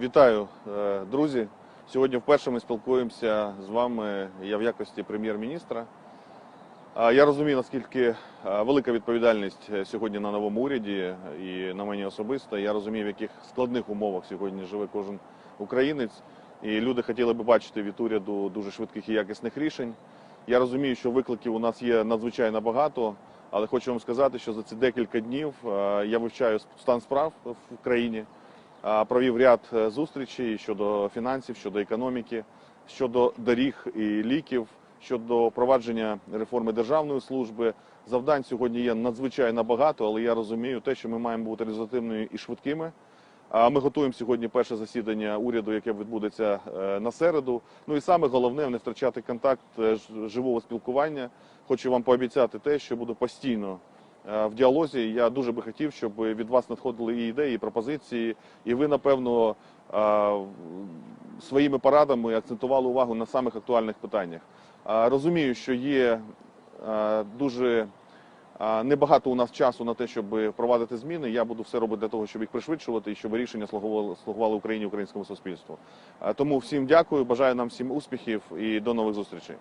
Вітаю, е, друзі. Сьогодні вперше ми спілкуємося з вами. Я в якості прем'єр-міністра. Я розумію, наскільки е, велика відповідальність е, сьогодні на новому уряді і на мені особисто. Я розумію, в яких складних умовах сьогодні живе кожен українець. І люди хотіли би бачити від уряду дуже швидких і якісних рішень. Я розумію, що викликів у нас є надзвичайно багато, але хочу вам сказати, що за ці декілька днів я вивчаю стан справ в країні. Провів ряд е, зустрічей щодо фінансів, щодо економіки, щодо доріг і ліків, щодо провадження реформи державної служби. Завдань сьогодні є надзвичайно багато, але я розумію те, що ми маємо бути результативними і швидкими. Ми готуємо сьогодні перше засідання уряду, яке відбудеться е, на середу. Ну і саме головне не втрачати контакт е, живого спілкування. Хочу вам пообіцяти те, що буду постійно в діалозі. Я дуже би хотів, щоб від вас надходили і ідеї, і пропозиції, і ви, напевно, е, своїми порадами акцентували увагу на самих актуальних питаннях. Е, Розумію, що є е, дуже е, небагато у нас часу на те, щоб впровадити зміни. Я буду все робити для того, щоб їх пришвидшувати і щоб рішення слугували, Україні, українському суспільству. Е, Тому всім дякую, бажаю нам всім успіхів і до нових зустрічей.